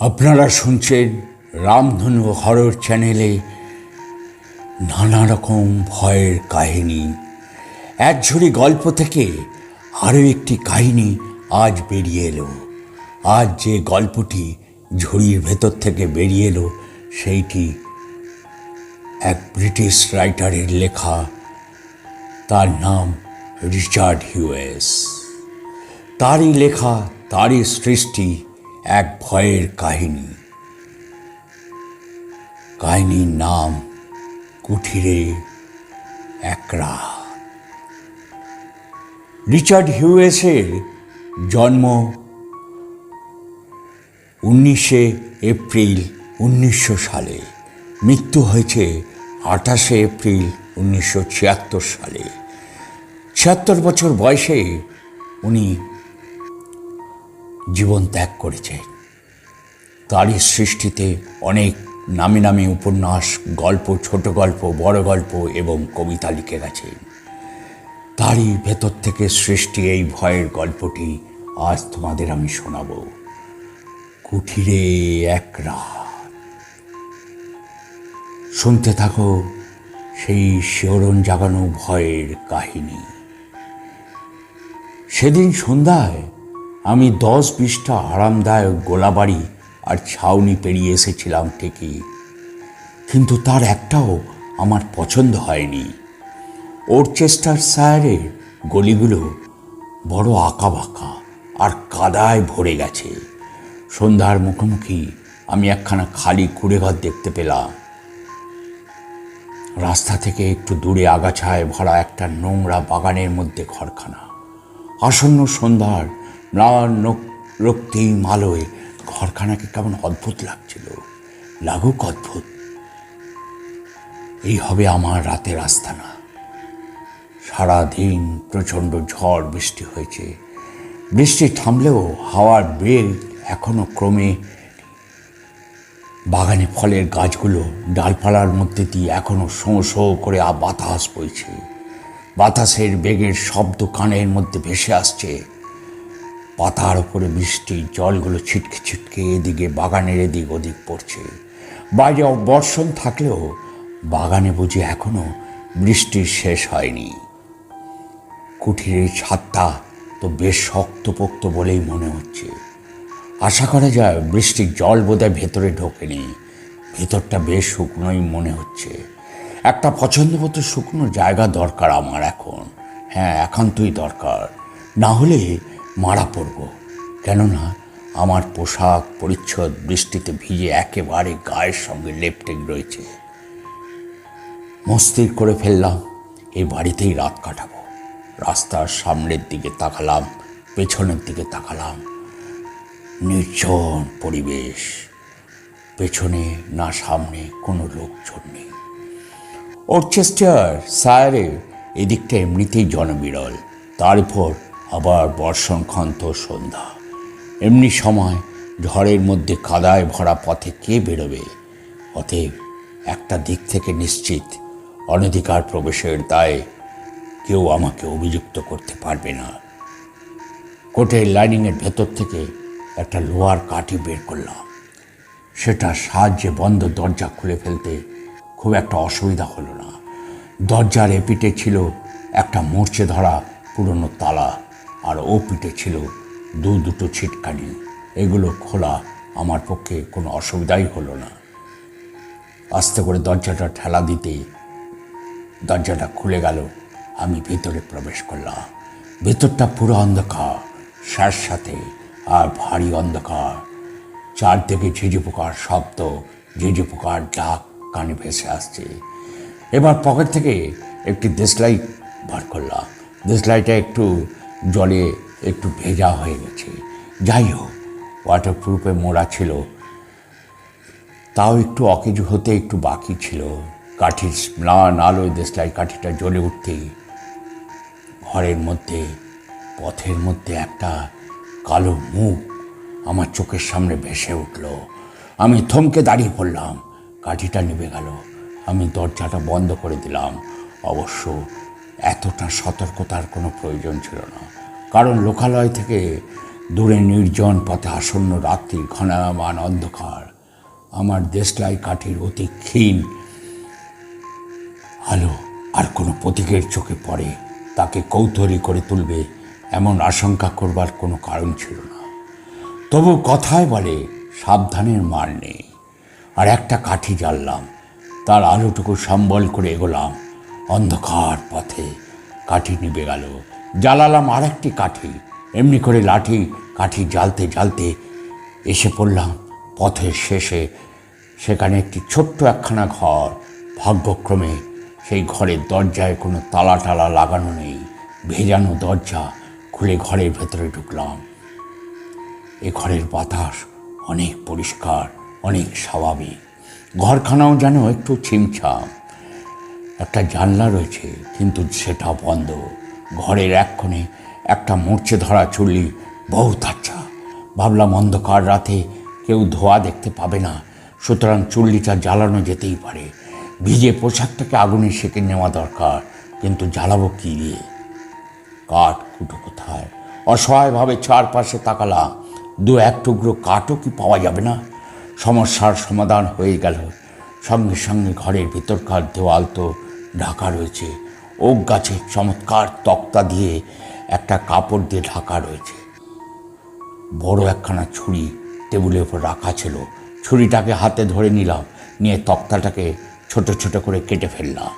আপনারা শুনছেন রামধনু হরর চ্যানেলে নানা রকম ভয়ের কাহিনী। এক ঝুড়ি গল্প থেকে আরও একটি কাহিনী আজ বেরিয়ে এলো। আজ যে গল্পটি ঝুড়ির ভেতর থেকে বেরিয়ে এলো, সেইটি এক ব্রিটিশ রাইটারের লেখা। তার নাম রিচার্ড হিউয়েস। তারই লেখা, তারই সৃষ্টি এক ভয়ের কাহিনী। কাহিনীর নাম কুঠিরে একরা। রিচার্ড হিউয়েসের জন্ম উনিশে এপ্রিল উনিশশো সালে। মৃত্যু হয়েছে আঠাশে এপ্রিল উনিশশো ছিয়াত্তর সালে। ছিয়াত্তর বছর বয়সে উনি জীবন ত্যাগ করেছেন তারই সৃষ্টিতে অনেক নামি নামি উপন্যাস, গল্প, ছোট গল্প, বড় গল্প এবং কবিতা লিখে গেছেন তারই ভেতর থেকে সৃষ্টি এই ভয়ের গল্পটি আজ তোমাদের আমি শোনাব। কুঠিরে এক রাত। শুনতে থাকো সেই শিহরণ জাগানো ভয়ের কাহিনী। সেদিন সন্ধ্যায় আমি দশ বিশটা আরামদায়ক গোলাবাড়ি আর ছাউনি পেরিয়ে এসেছিলাম ঠিকই। কিন্তু তার একটাও আমার পছন্দ হয়নি। ওর ওরচেস্টার সায়ারের গলিগুলো বড় আঁকা বাঁকা আর কাদায় ভরে গেছে। সন্ধ্যার মুখোমুখি আমি একখানা খালি কুড়েঘর দেখতে পেলাম। রাস্তা থেকে একটু দূরে আগাছায় ভরা একটা নোংরা বাগানের মধ্যে ঘরখানা। আসন্ন সন্ধ্যার ম্লান রক্তিম আলোয় ঘরখানাকে কেমন অদ্ভুত লাগছিল। লাগুক অদ্ভুত। এই হবে আমার রাতের আস্তানা। সারাদিন প্রচণ্ড ঝড় বৃষ্টি হয়েছে। বৃষ্টি থামলেও হাওয়ার বেগ এখনও ক্রমে বাগানে ফলের গাছগুলো ডালপালার মধ্যে দিয়ে এখনও শোঁ শোঁ করে বাতাস বইছে। বাতাসের বেগের শব্দ কানের মধ্যে ভেসে আসছে। পাতার ওপরে বৃষ্টির জলগুলো ছিটকে ছিটকে এদিকে বাগানের এদিক ওদিক পড়ছে। বাইরে বর্ষণ থাকলেও বাগানে বুঝি এখনও বৃষ্টির শেষ হয়নি। কুঠিরের ছাদটা তো বেশ শক্তপোক্ত বলেই মনে হচ্ছে। আশা করা যায় বৃষ্টির জল বোধহয় ভেতরে ঢোকেনি। ভেতরটা বেশ শুকনোই মনে হচ্ছে। একটা পছন্দ মতো শুকনো জায়গা দরকার আমার এখন। হ্যাঁ একান্তই দরকার। না হলে মারা পড়ব। কেননা, আমার পোশাক পরিচ্ছদ বৃষ্টিতে ভিজে একেবারে গায়ের সঙ্গে লেপটে রয়েছে। মস্তির করে ফেললাম, এই বাড়িতেই রাত কাটাবো। রাস্তার সামনের দিকে তাকালাম, পেছনের দিকে তাকালাম। নির্জন পরিবেশ, পেছনে না সামনে কোনো লোকজন নেই। ওরচেস্টার সায়ারে এদিকটা এমনিতেই জনবিরল। তার উপর আবার বর্ষণক্ষান্ত সন্ধ্যা। এমনি সময় ঝড়ের মধ্যে কাদায় ভরা পথে কে বেরোবে? অতএব একটা দিক থেকে নিশ্চিত, অনধিকার প্রবেশের দায়ে কেউ আমাকে অভিযুক্ত করতে পারবে না। কোটের লাইনিংয়ের ভেতর থেকে একটা লোহার কাঠি বের করলাম। সেটা সাহায্যে বন্ধ দরজা খুলে ফেলতে খুব একটা অসুবিধা হলো না। দরজার এপিটে ছিল একটা মরচে ধরা পুরনো তালা। আর ও পিঠে ছিল দু দুটো ছিটকানি। এগুলো খোলা আমার পক্ষে কোনো অসুবিধাই হলো না। আস্তে করে দরজাটা ঠেলা দিতে দরজাটা খুলে গেল। আমি ভেতরে প্রবেশ করলাম। ভেতরটা পুরো অন্ধকার স্যার সাথে আর ভারী অন্ধকার। চারদিকে ঝিঝি পোকার শব্দ ঝিঝি পোকার ডাক কানে ভেসে আসছে। এবার পকেট থেকে একটি দেশলাই বার করলাম। দেশলাইটা একটু জলে একটু ভেজা হয়ে গেছে। যাই হোক ওয়াটার প্রুফে মোড়া ছিল। তাও একটু অকেজ হতে একটু বাকি ছিল। কাঠির ম্লান আলোয় দেশলাই কাঠিটা জ্বলে উঠতেই ঘরের মধ্যে, পথের মধ্যে একটা কালো মুখ আমার চোখের সামনে ভেসে উঠল। আমি থমকে দাঁড়িয়ে পড়লাম। কাঠিটা নিভে গেল। আমি দরজাটা বন্ধ করে দিলাম। অবশ্য এতটা সতর্কতার কোনো প্রয়োজন ছিল না। কারণ লোকালয় থেকে দূরে নির্জন পথে আসন্ন রাত্রির ঘনায়মান অন্ধকার। আমার দেশলাই কাঠির অতি ক্ষীণ আলো আর কোনো প্রতীকের চোখে পড়ে, তাকে কৌতূহলী করে তুলবে এমন আশঙ্কা করবার কোনো কারণ ছিল না। তবু কথায় বলে, সাবধানের মার নেই। আর একটা কাঠি জ্বাললাম, তার আলোটুকু সম্বল করে এগোলাম। অন্ধকার পথে কাঠি নিভে গেল। জ্বালালাম আর একটি কাঠি। এমনি করে লাঠি, কাঠি জ্বালতে জ্বালতে এসে পড়লাম পথের শেষে। সেখানে একটি ছোট্ট একখানা ঘর। ভাগ্যক্রমে সেই ঘরের দরজায় কোনো তালা টালা লাগানো নেই। ভেজানো দরজা খুলে ঘরের ভেতরে ঢুকলাম। এ ঘরের বাতাস অনেক পরিষ্কার, অনেক স্বাভাবিক। ঘরখানাও যেন একটু ছিমছাম। একটা জানলা রয়েছে, কিন্তু সেটা বন্ধ। ঘরের এক একটা মরচে ধরা চুল্লি বহুত আচ্ছা। ভাবলাম অন্ধকার রাতে কেউ ধোয়া দেখতে পাবে না, সুতরাং চুল্লিটা জ্বালানো যেতেই পারে। ভিজে পোশাকটাকে আগুনে সেঁকে নেওয়া দরকার, কিন্তু জ্বালাবো কী দিয়ে? কাঠ কুটো কোথায়? অসহায়ভাবে চারপাশে তাকালা দু এক টুকরো কাঠও কি পাওয়া যাবে না? সমস্যার সমাধান হয়ে গেল। সঙ্গে সঙ্গে ঘরের ভিতরকার দেওয়াল তো ঢাকা রয়েছে। ওক গাছের চমৎকার তক্তা দিয়ে একটা কাপড় দিয়ে ঢাকা রয়েছে। বড় একখানা ছুরি টেবিলের উপর রাখা ছিল। ছুরিটাকে হাতে ধরে নিলাম, নিয়ে তক্তাটাকে ছোট ছোট করে কেটে ফেললাম।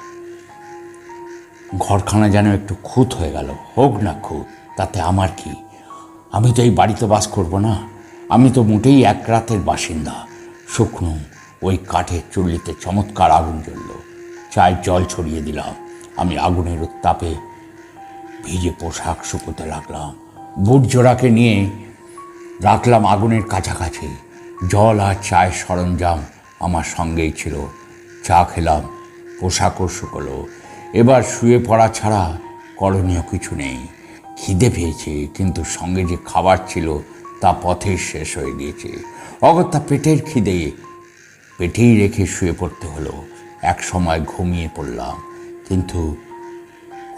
ঘরখানা যেন একটু খুঁত হয়ে গেল। হোক না খুঁত, তাতে আমার কি? আমি তো এই বাড়িতে বাস করব না। আমি তো মোটেই এক রাতের বাসিন্দা। শুকনো ওই কাঠের চুল্লিতে চমৎকার আগুন জ্বলল। চায়ের জল ছড়িয়ে দিলাম। আমি আগুনের উত্তাপে ভিজে পোশাক শুকোতে লাগলাম। বুট জোড়াকে নিয়ে রাখলাম আগুনের কাছাকাছি। জল আর চায়ের সরঞ্জাম আমার সঙ্গেই ছিল। চা খেলাম, পোশাকও শুকলো। এবার শুয়ে পড়া ছাড়া করণীয় কিছু নেই। খিদে পেয়েছে, কিন্তু সঙ্গে যে খাবার ছিল তা পথে শেষ হয়ে গিয়েছে। অগত্যা পেটের খিদে, পেটেই রেখে শুয়ে পড়তে হলো। এক সময় ঘুমিয়ে পড়লাম, কিন্তু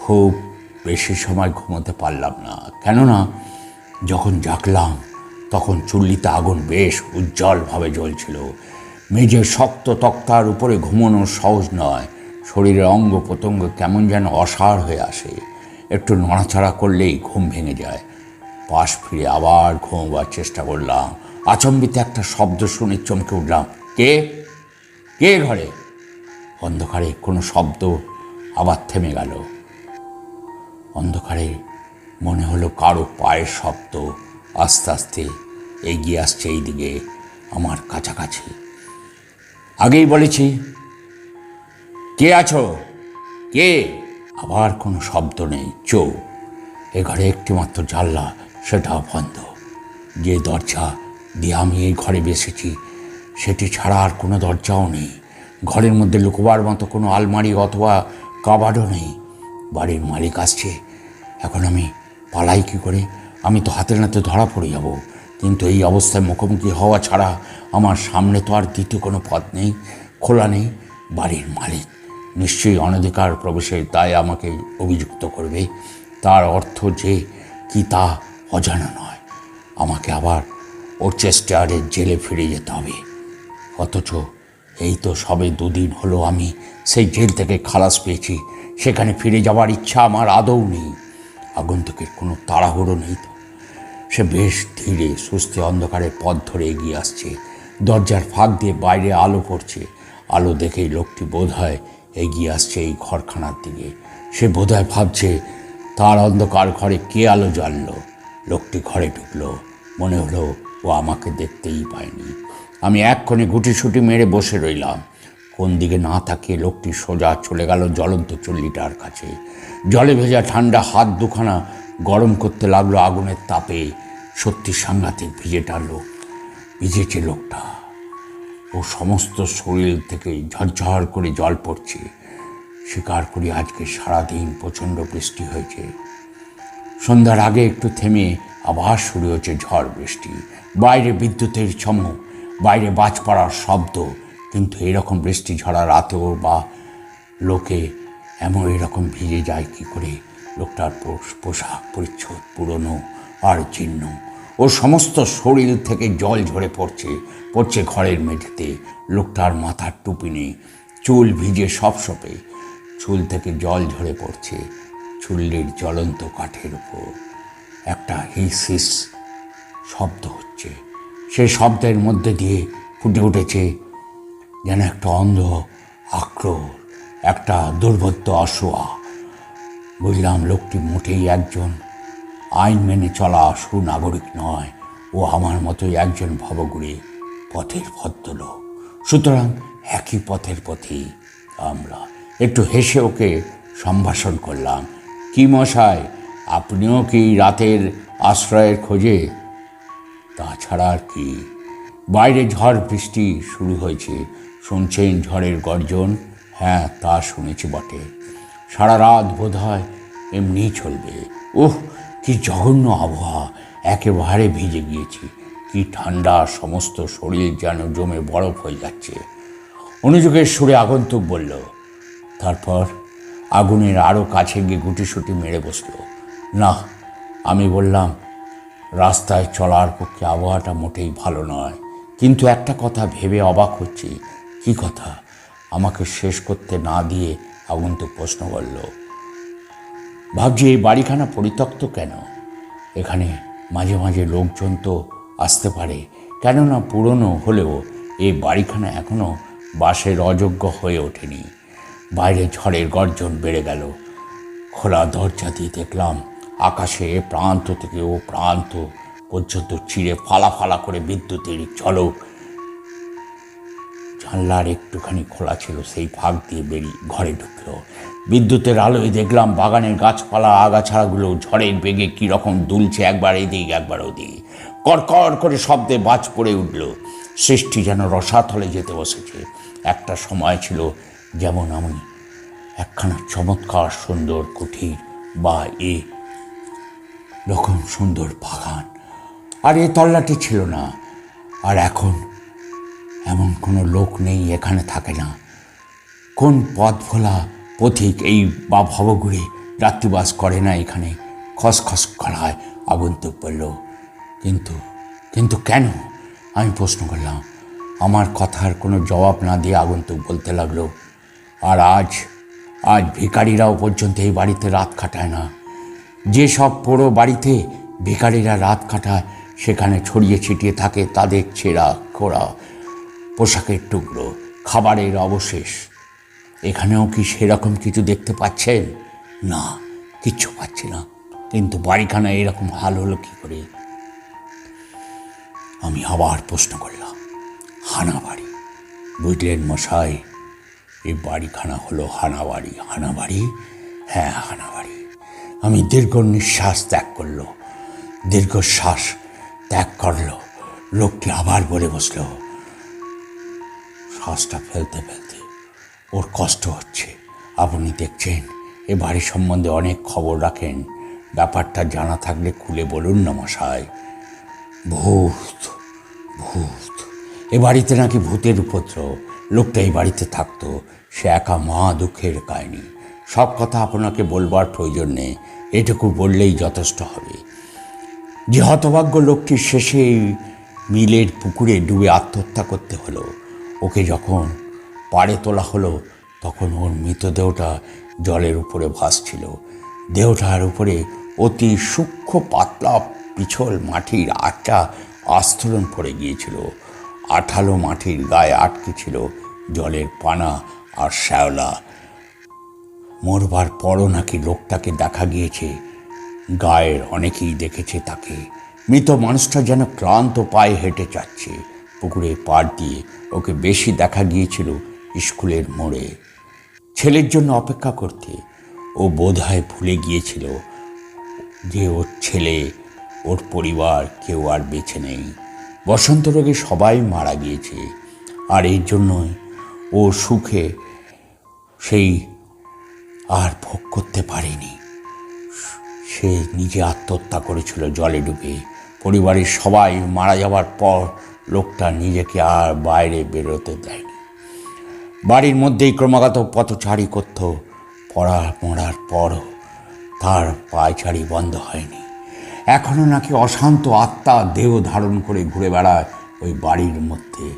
খুব বেশি সময় ঘুমোতে পারলাম না। কেননা যখন জাগলাম, তখন চুল্লিতে আগুন বেশ উজ্জ্বলভাবে জ্বলছিল। মেঝে শক্ত তক্তার উপরে ঘুমানো সহজ নয়। শরীরের অঙ্গ প্রত্যঙ্গ কেমন যেন অসাড় হয়ে আসে। একটু নড়াচড়া করলেই ঘুম ভেঙে যায়। পাশ ফিরে আবার ঘুমোবার চেষ্টা করলাম। আচম্বিতে একটা শব্দ শুনে চমকে উঠলাম, কে? কে ঘরে? অন্ধকারে কোনো শব্দ আবার থেমে গেল। অন্ধকারে মনে হলো কারও পায়ের শব্দ আস্তে আস্তে এগিয়ে আসছে এই দিকে আমার কাছাকাছি। আগেই বলেছি, কে আছো? কে? আবার কোনো শব্দ নেই, চোখ। এ ঘরে একটিমাত্র জানলা সেটাও বন্ধ। যে দরজা দিয়ে আমি এই ঘরে বেসেছি, সেটি ছাড়া আর কোনো দরজাও নেই। ঘরের মধ্যে লুকোবার মতো কোনো আলমারি অথবা কাবাডও নেই। বাড়ির মালিক আসছে। এখন আমি পালাই কী করে? আমি তো হাতে নাতে ধরা পড়ে যাব। কিন্তু এই অবস্থায় মুখোমুখি হওয়া ছাড়া আমার সামনে তো আর দ্বিতীয় কোনো পথ নেই, খোলা নেই। বাড়ির মালিক নিশ্চয়ই অনধিকার প্রবেশের দায় আমাকে অভিযুক্ত করবে। তার অর্থ যে কি তা অজানা নয়। আমাকে আবার ওর চেষ্টারে জেলে ফিরে যেতে হবে। অথচ এই তো সবে দুদিন হলো আমি সেই জেল থেকে খালাস পেয়েছি। সেখানে ফিরে যাওয়ার ইচ্ছা আমার আদৌ নেই। আগন্তুকের কোনো তাড়াহুড়ো নেই তো। সে বেশ ধীরে সুস্থে অন্ধকারে পথ ধরে এগিয়ে আসছে। দরজার ফাঁক দিয়ে বাইরে আলো পড়ছে। আলো দেখেই লোকটি বোধ হয় এগিয়ে আসছে এই ঘরখানার দিকে। সে বোধহয় ভাবছে, তার অন্ধকার ঘরে কে আলো জ্বাললো? লোকটি ঘরে ঢুকলো। মনে হলো ও আমাকে দেখতেই পায়নি। আমি এক্ষণে গুটিসুটি মেরে বসে রইলাম। কোন দিকে না তাকিয়ে লোকটি সোজা চলে গেল জ্বলন্ত চুল্লিটার কাছে। জলে ভেজা ঠান্ডা হাত দুখানা গরম করতে লাগল আগুনের তাপে। সত্যি সাংঘাতিক ভিজেটা লোক, ভিজেছে লোকটা। ও সমস্ত শরীর থেকে ঝরঝর করে জল পড়ছে। স্বীকার করি আজকে সারাদিন প্রচণ্ড বৃষ্টি হয়েছে। সন্ধ্যার আগে একটু থেমে আবার শুরু হয়েছে ঝড় বৃষ্টি। বাইরে বিদ্যুতের চমক বাইরে বাজ পড়ার শব্দ, কিন্তু এরকম বৃষ্টি ঝরা রাতেও বা লোকে এমন এরকম ভিজে যায় কি করে? লোকটার পোশাক পরিচ্ছদ পুরনো আর জীর্ণ। ওর সমস্ত শরীর থেকে জল ঝরে পড়ছে পড়ছে ঘরের মেঝেতে। লোকটার মাথার টুপি নেই, চুল ভিজে সব সপে। চুল থেকে জল ঝরে পড়ছে চুল্লির জ্বলন্ত কাঠের উপর। একটা হিস হিস শব্দ হচ্ছে। সেই শব্দের মধ্যে দিয়ে ফুটে উঠেছে যেন একটা অন্ধ আক্রোর একটা দুর্বোধ্য অসোয়া। বুঝলাম লোকটি মোটেই একজন আইন মেনে চলা সুনাগরিক নয়। ও আমার মতোই একজন ভবগুড়ি পথের ভদ্রলোক। সুতরাং একই পথের পথে আমরা। একটু হেসে ওকে সম্ভাষণ করলাম। কি মশাই, আপনিও কি রাতের আশ্রয়ের খোঁজে তাছাড়া আর কি। বাইরে ঝড় বৃষ্টি শুরু হয়েছে। শুনছেন ঝড়ের গর্জন? হ্যাঁ তা শুনেছি বটে। সারা রাত বোধ হয় এমনিই চলবে। উহ, কি জঘন্য আবহাওয়া। একেবারে ভিজে গিয়েছি। কি ঠান্ডা, সমস্ত শরীর যেন জমে বরফ হয়ে যাচ্ছে। অনুযোগের সুরে আগন্তুক বলল, তারপর আগুনের আরও কাছে গিয়ে গুটিসুটি মেরে বসল। না, আমি বললাম রাস্তায় চলার পক্ষে আবহাওয়াটা মোটেই ভালো নয়। কিন্তু একটা কথা ভেবে অবাক হচ্ছি। কি কথা? আমাকে শেষ করতে না দিয়ে আগন্তুক প্রশ্ন করল, ভাবছি এই বাড়িখানা পরিত্যক্ত কেন? এখানে মাঝে মাঝে লোকজন তো আসতে পারে। কেননা পুরনো হলেও এই বাড়িখানা এখনও বাসের অযোগ্য হয়ে ওঠেনি। বাইরে ঝড়ের গর্জন বেড়ে গেল। খোলা দরজা দিয়ে দেখলাম আকাশে প্রান্ত থেকে ও প্রান্ত পর্যন্ত চিড়ে ফালা ফালা করে বিদ্যুতের ঝলক জানলার একটুখানি খোলা ছিল, সেই ফাঁক দিয়ে বেরিয়ে ঘরে ঢুকলো। বিদ্যুতের আলোয় দেখলাম বাগানের গাছপালা আগাছাড়াগুলো ঝড়ের বেগে কীরকম দুলছে একবার এদিক, একবার ওদিক। কড়কড় করে শব্দে বাজ পড়ে উঠল। সৃষ্টি যেন রসাতলে যেতে বসেছে। একটা সময় ছিল যেমন আমি, একখানা চমৎকার, সুন্দর, কুঠির বা এ রকম সুন্দর বাগান। আর এ তল্লাটি ছিল না। আর এখন এমন কোনো লোক নেই এখানে থাকে না। কোন পথ ভোলা পথিক এই বা ভবঘুরে রাত্রিবাস করে না এখানে। খসখস করায় আগন্তুক বলল, কিন্তু কিন্তু কেন? আমি প্রশ্ন করলাম। আমার কথার কোনো জবাব না দিয়ে আগন্তুক বলতে লাগল, আর আজ আজ ভিখারিরাও পর্যন্ত এই বাড়িতে রাত কাটায় না। যে সব পোড়ো বাড়িতে ভিখারিরা রাত কাটায়, সেখানে ছড়িয়ে ছিটিয়ে থাকে তাদের ছেঁড়া, খোড়া পোশাকের টুকরো, খাবারের অবশেষ। এখানেও কি সেরকম কিছু দেখতে পাচ্ছেন? না, কিচ্ছু পাচ্ছি না। কিন্তু বাড়িখানা এরকম হাল হলো কি করে? আমি আবার প্রশ্ন করলাম, হানা বাড়ি? বুঝলেন মশাই, এই বাড়িখানা হলো হানা বাড়ি। হানা বাড়ি? হ্যাঁ হানা বাড়ি। আমি দীর্ঘ নিঃশ্বাস ত্যাগ করল। দীর্ঘশ্বাস ত্যাগ করল। লোকটি আবার বলে বসল, শ্বাসটা ফেলতে ফেলতে ওর কষ্ট হচ্ছে। আপনি দেখছেন, এ বাড়ি সম্বন্ধে অনেক খবর রাখেন। ব্যাপারটা জানা থাকলে খুলে বলুন না মশাই। ভূত ভূত। এ বাড়িতে নাকি ভূতের উপদ্রব। লোকটা এই বাড়িতে থাকতো। সে একা মা দুঃখের কাহিনী। সব কথা আপনাকে বলবার প্রয়োজন নেই। এটুকু বললেই যথেষ্ট হবে। যে হতভাগ্য লোকটির শেষে মিলের পুকুরে ডুবে আত্মহত্যা করতে হলো, ওকে যখন পাড়ে তোলা হলো, তখন ওর মৃতদেহটা জলের উপরে ভাসছিল। দেহটার উপরে অতি সূক্ষ্ম, পাতলা, পিছল মাটির আটটা আস্তরণ পড়ে গিয়েছিল। আঠালো মাটির গায়ে আটকে ছিল জলের পানা আর শ্যাওলা। মরবার পরও নাকি লোকটাকে দেখা গিয়েছে। গায়ের অনেকেই দেখেছে তাকে। মৃত মানুষটা যেন ক্লান্ত পায়ে হেঁটে যাচ্ছে। পুকুরে পাড় দিয়ে ওকে বেশি দেখা গিয়েছিল স্কুলের মোড়ে। ছেলের জন্য অপেক্ষা করতে ও বোধহয় ভুলে গিয়েছিল যে ওর ছেলে, ওর পরিবার কেউ আর বেছে নেই। বসন্ত রোগে সবাই মারা গিয়েছে। আর এর জন্যই ও সুখে সেই আর ভোগ করতে পারেনি। সে নিজে আত্মহত্যা করেছিল জলে ডুবে। পরিবারের সবাই মারা যাওয়ার পর লোকটা নিজেকে আর বাইরে বেরোতে দেয়নি। বাড়ির মধ্যেই ক্রমাগত পথচারী করত। পড়া মরার পরও তার পায়চারি বন্ধ হয়নি। এখনও নাকি অশান্ত আত্মা দেহ ধারণ করে ঘুরে বেড়ায় ওই বাড়ির মধ্যে।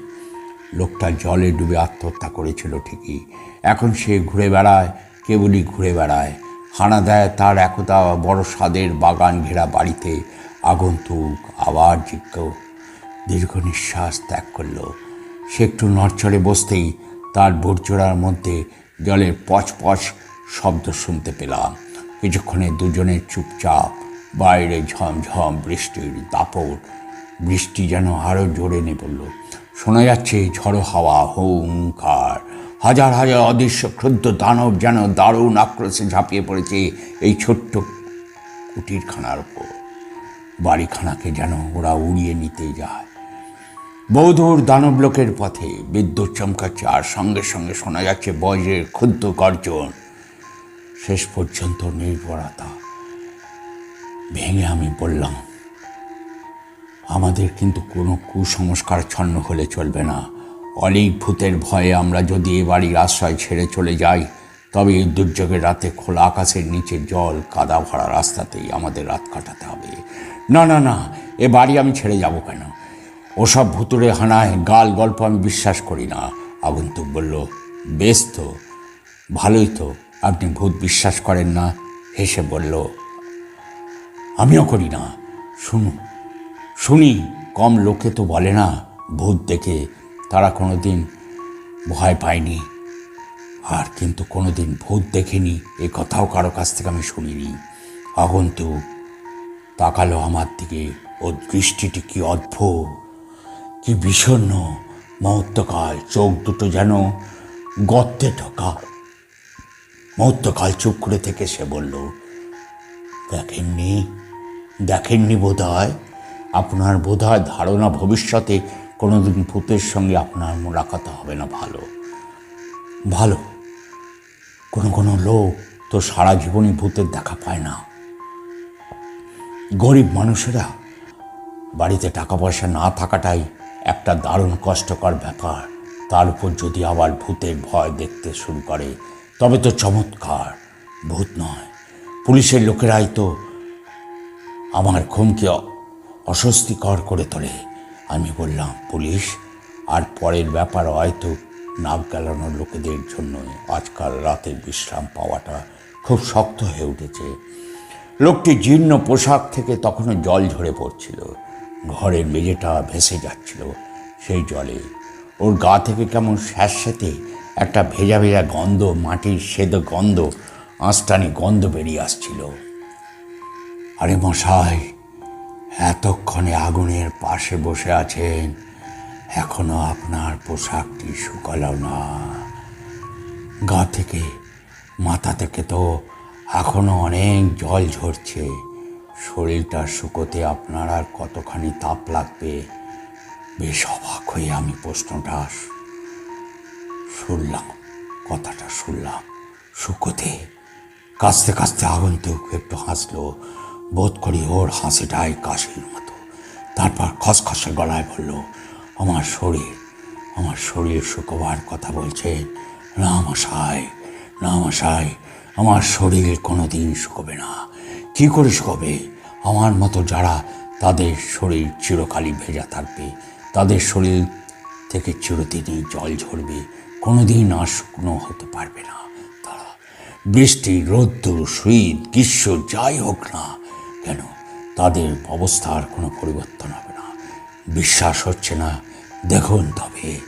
লোকটা জলে ডুবে আত্মহত্যা করেছিল ঠিকই। এখন সে ঘুরে বেড়ায় কেবলই ঘুরে বেড়ায়। হানা দেয় তার একতা বড় স্বাদের বাগান ঘেরা বাড়িতে। আগন্তুক আবার জিজ্ঞ দীর্ঘ নিঃশ্বাস ত্যাগ করল। সে একটু নড়চড়ে বসতেই তার ভোরচোড়ার মধ্যে জলের পচ পচ শব্দ শুনতে পেলাম। কিছুক্ষণে দুজনের চুপচাপ বাইরে ঝমঝম বৃষ্টির দাপট, বৃষ্টি যেন আরও জোরে নে পড়ল শোনা যাচ্ছে ঝড়ো হাওয়া, হুঙ্কার। হাজার হাজার অদৃশ্য ক্ষুদ্র দানব যেন দারুণ আক্রোশে ঝাঁপিয়ে পড়েছে এই ছোট্ট কুটিরখানার উপর। বাড়িখানাকে যেন ওরা উড়িয়ে নিতে যায়। বৌধুর দানব লোকের পথে বিদ্যুৎ চমকাচ্ছে আর সঙ্গে সঙ্গে শোনা যাচ্ছে বজ্রের ক্ষুদ্র গর্জন। শেষ পর্যন্ত নির্ভরতা ভেঙে আমি বললাম, আমাদের কিন্তু কোনো কুসংস্কার ছন্ন হলে চলবে না। অনেক ভূতের ভয়ে আমরা যদি এ বাড়ির আশ্রয় ছেড়ে চলে যাই, তবে এই দুর্যোগের রাতে খোলা আকাশের নিচে জল কাদা ভরা রাস্তাতেই আমাদের রাত কাটাতে হবে। না না না, এ বাড়ি আমি ছেড়ে যাব কেন? ওসব ভুতুরে হানায় গাল গল্প আমি বিশ্বাস করি না। আগন্তুক বলল, বেশ তো, ভালোই তো, আপনি ভূত বিশ্বাস করেন না? হেসে বলল, আমিও করি না। শুনুন, শুনি, কম লোকে তো বলে না, ভূত দেখে তারা কোনোদিন ভয় পায়নি, আর কিন্তু কোনোদিন ভূত দেখেনি। এ কথাও কারও কাছ থেকে আমি শুনিনি। আগন্তু তাকালো আমার দিকে। ও দৃষ্টিটি কি অদ্ভুত, কি বিষণ্ণ। মহত্বকাল চোখ দুটো যেন গর্তে ঢোকা। মহত্বকাল চুপ করে থেকে সে বলল, দেখেননি দেখেননি বোধ হয় আপনার বোধ হয় ধারণা ভবিষ্যতে কোনোদিন ভূতের সঙ্গে আপনার মোলাকাত হবে না ভালো। ভালো। কোনো কোনো লোক তো সারা জীবনই ভূতের দেখা পায় না। গরিব মানুষেরা বাড়িতে টাকা পয়সা না থাকাটাই একটা দারুণ কষ্টকর ব্যাপার। তার উপর যদি আবার ভূতের ভয় দেখতে শুরু করে, তবে তো চমৎকার। ভূত নয়। পুলিশের লোকেরাই তো আমার ঘুমকে অস্বস্তিকর করে তোলে। আমি বললাম, পুলিশ? আর পরের ব্যাপার হয়তো নাক গেলানোর লোকেদের জন্য আজকাল রাতের বিশ্রাম পাওয়াটা খুব শক্ত হয়ে উঠেছে। লোকটি জীর্ণ পোশাক থেকে তখনও জল ঝরে পড়ছিল। ঘরের মেঝেটা ভেসে যাচ্ছিল সেই জলে। ওর গা থেকে কেমন স্যাঁতস্যাঁতে একটা ভেজা ভেজা গন্ধ, মাটির সেদ গন্ধ, আঁচটানি গন্ধ বেরিয়ে আসছিল। আরে মশাই এতক্ষণে আগুনের পাশে বসে আছেন, এখনও আপনার পোশাকটি শুকালো না। গা থেকে, মাথা থেকে তো এখনও অনেক জল ঝরছে। শরীরটা শুকোতে আপনার আর কতখানি তাপ লাগবে? বেশ অবাক হয়ে আমি প্রশ্নটা শুনলাম, কথাটা শুনলাম। শুকোতে, কাঁচতে কাঁচতে আগন্তুক একটু হাসলো। বোধ করি ওর হাসিটাই কাশির মতো। তারপর খসখসে গলায় বলল, আমার শরীর আমার শরীর শুকোবার কথা বলছে। না মশাই না মশাই, আমার শরীর কোনো দিন শুকোবে না। কী করে শুকোবে? আমার মতো যারা তাদের শরীর চিরকালই ভেজা থাকবে, তাদের শরীর থেকে চিরদিনই জল ঝরবে, কোনোদিন আর শুকনো হতে পারবে না তারা। বৃষ্টি রৌদ্র শীত, গ্রীষ্ম, যাই হোক না কেন? তাদের অবস্থার কোনো পরিবর্তন হবে না। বিশ্বাস হচ্ছে না। দেখুন তবে,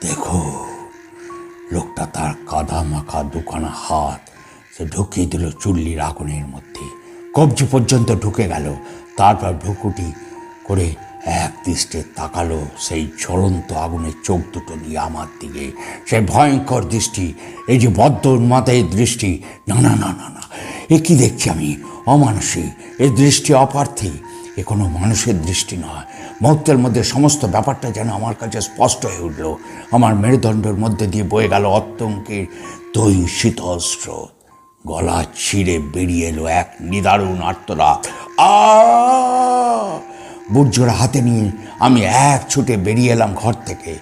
দেখো। লোকটা তার কাদা মাখা দুখানা হাত, সে ঢুকিয়ে দিল চুল্লির আগুনের মধ্যে। কবজি পর্যন্ত ঢুকে গেল। তারপর ভুকুটি করে এক দৃষ্টে তাকালো সেই জ্বলন্ত আগুনের চোখ দুটো নিয়ে আমার দিকে। সেই ভয়ঙ্কর দৃষ্টি, এই যে বদ্ধ মাথায় দৃষ্টি। না না না না না, এ কি দেখছি আমি? অমানসিক এ দৃষ্টি অপার্থী। এ কোনো মানুষের দৃষ্টি নয়। মুহূর্তের মধ্যে সমস্ত ব্যাপারটা যেন আমার কাছে স্পষ্ট হয়ে উঠল। আমার মেরুদণ্ডের মধ্যে দিয়ে বয়ে গেল অত্যঙ্কের দই শীতল স্রোত। গলা ছিঁড়ে বেরিয়ে এলো এক নিদারুণ আর্তনাদ। আ হাতে নিয়ে আমি এক ছুটে বেরিয়ে এলাম ঘর থেকে।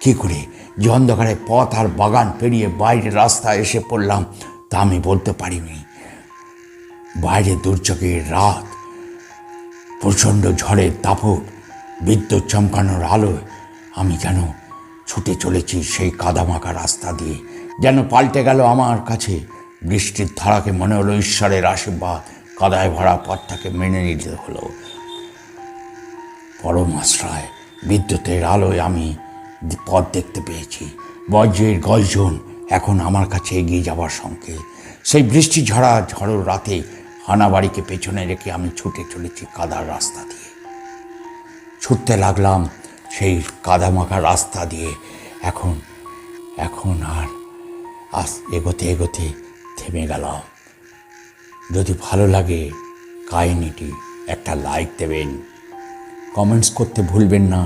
কী করে? যে অন্ধকারে পথ আর বাগান পেরিয়ে বাইরের রাস্তায় এসে পড়লাম তা আমি বলতে পারিনি। বাইরে দুর্যোগের রাত, প্রচণ্ড ঝড়ের দাপট বিদ্যুৎ চমকানোর আলোয় আমি যেন ছুটে চলেছি সেই কাদামাকা রাস্তা দিয়ে, যেন পাল্টে গেল আমার কাছে। বৃষ্টির ধারাকে মনে হলো ঈশ্বরের আশীর্বাদ, কাদায় ভরা পথটাকে মেনে নিতে হলো। পরম আশ্রয়, বিদ্যুতের আলোয় আমি পথ দেখতে পেয়েছি। বজ্রের গর্জন এখন আমার কাছে এগিয়ে যাবার সংকেত। সেই বৃষ্টি ঝরা ঝড়ো রাতে হানাবাড়িকে পেছনে রেখে আমি ছুটে চলেছি কাদার রাস্তা দিয়ে। ছুটতে লাগলাম সেই কাদামাখা রাস্তা দিয়ে। এখন এখন আর আস, এগোতে এগোতে থেমে গেলাম। যদি ভালো লাগে কাহিনিটি একটা লাইক দেবেন কমেন্টস করতে ভুলবেন না।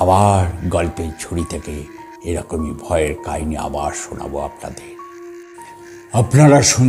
আবার গল্পের ছড়ি থেকে এরকমই ভয়ের কাহিনী আবার শোনাবো আপনাদের। আপনারা শুন